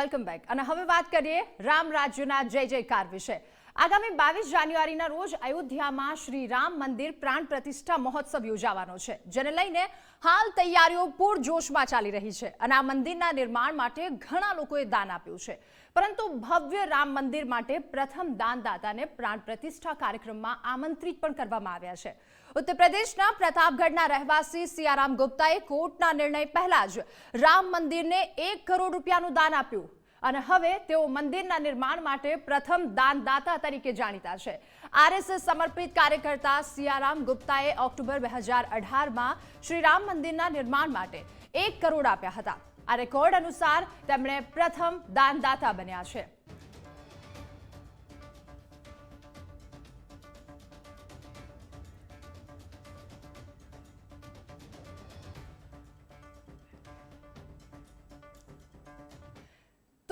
Welcome back. અને હવે વાત કરીએ રામ રાજ્યના જય જયકાર વિશે. આગામી બાવીસ જાન્યુઆરીના રોજ અયોધ્યામાં શ્રી રામ મંદિર પ્રાણ પ્રતિષ્ઠા મહોત્સવ યોજાવાનો છે, જેને લઈને હાલ તૈયારીઓ પૂરજોશમાં ચાલી રહી છે અને આ મંદિરના નિર્માણ માટે ઘણા લોકોએ દાન આપ્યું છે. પરંતુ ભવ્ય રામ મંદિર માટે પ્રથમ દાનદાતાને પ્રાણ પ્રતિષ્ઠા કાર્યક્રમમાં આમંત્રિત પણ કરવામાં આવ્યા છે. ઉત્તર પ્રદેશના પ્રતાપગઢના રહેવાસી સિયારામ ગુપ્તાએ કોર્ટના નિર્ણય પહેલા જ રામ મંદિરને એક કરોડ રૂપિયાનું દાન આપ્યું. અને હવે તેઓ મંદિરના નિર્માણ માટે પ્રથમ દાનદાતા તરીકે જાણીતા છે. આરએસએસ સમર્પિત કાર્યકર્તા સિયારામ ગુપ્તાએ ઓક્ટોબર બે હજાર અઢારમાં શ્રી રામ મંદિરના નિર્માણ માટે એક કરોડ આપ્યા હતા. આ રેકોર્ડ અનુસાર તેમણે પ્રથમ દાનદાતા બન્યા છે.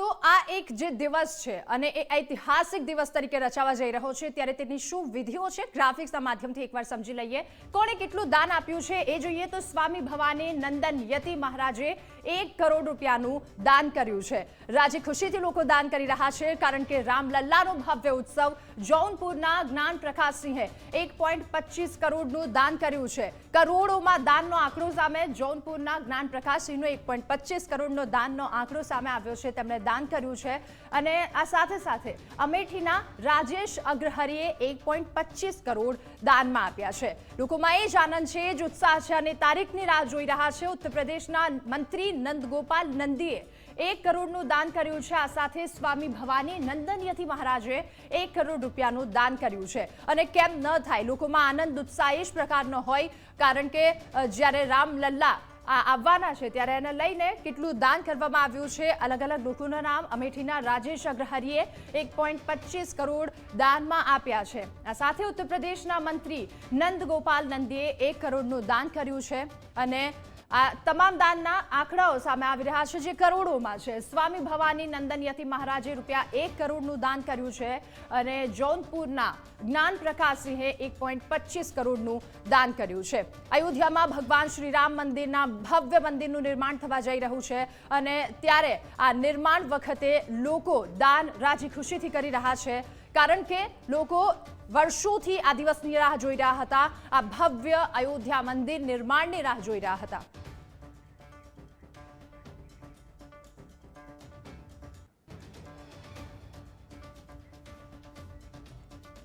તો આ એક જે દિવસ છે અને એ ઐતિહાસિક દિવસ તરીકે રચાવા જઈ રહ્યો છે, ત્યારે તેની શું વિધિઓ છે ગ્રાફિક્સના માધ્યમથી એકવાર સમજી લઈએ. કોણે કેટલું દાન આપ્યું છે એ જોઈએ તો સ્વામી ભવાની નંદન યતિ મહારાજે એક કરોડ રૂપિયાનું દાન કર્યું છે. રાજી ખુશીથી લોકો દાન કરી રહ્યા છે, કારણ કે રામલલ્લાનો ભવ્ય ઉત્સવ જૌનપુરના જ્ઞાન પ્રકાશસિંહે એક પોઈન્ટ પચીસ કરોડનું દાન કર્યું છે. કરોડોમાં દાનનો આંકડો સામે જૌનપુરના જ્ઞાન પ્રકાશસિંહનો એક પોઈન્ટ પચીસ કરોડનો દાનનો આંકડો સામે આવ્યો છે. તેમણે દાન કર્યું છે. અને આ સાથે સાથે અમેઠીના રાજેશ અગ્રહરીએ એક કરોડ દાનમાં આપ્યા છે. લોકોમાં એ જ આનંદ છે જ ઉત્સાહ છે અને તારીખની રાહ જોઈ રહ્યા છે. ઉત્તર પ્રદેશના મંત્રી નંદગોપાલ નંદીએ એક કરોડનું દાન કર્યું છે. આ સાથે સ્વામી ભવાની નંદનયથી મહારાજે એક કરોડ રૂપિયાનું દાન કર્યું છે. અને કેમ ન થાય, લોકોમાં આનંદ ઉત્સાહ એ જ પ્રકારનો હોય, કારણ કે જ્યારે રામલલ્લા આવવાના છે ત્યારે એને લઈને કેટલું દાન કરવામાં આવ્યું છે. અલગ અલગ લોકોના નામ અમેઠીના રાજેશ અગ્રહરીએ એક કરોડ દાનમાં આપ્યા છે. આ સાથે ઉત્તર પ્રદેશના મંત્રી નંદ ગોપાલ નંદીએ એક કરોડનું દાન કર્યું છે અને આ તમામ દાનના આંકડાઓ સામે આવી રહ્યા છે જે કરોડોમાં છે. સ્વામી ભવાની નંદનયતિ મહારાજે રૂપિયા એક કરોડનું દાન કર્યું છે અને જૌનપુરના જ્ઞાન પ્રકાશસિંહે એક પોઈન્ટ પચીસ કરોડનું દાન કર્યું છે. અયોધ્યામાં ભગવાન શ્રી રામ મંદિરના ભવ્ય મંદિરનું નિર્માણ થવા જઈ રહ્યું છે અને ત્યારે આ નિર્માણ વખતે લોકો દાન રાજી ખુશીથી કરી રહ્યા છે. કારણ કે લોકો વર્ષોથી આ દિવસની રાહ જોઈ રહ્યા હતા. આ ભવ્ય અયોધ્યા મંદિર નિર્માણની રાહ જોઈ રહ્યા હતા.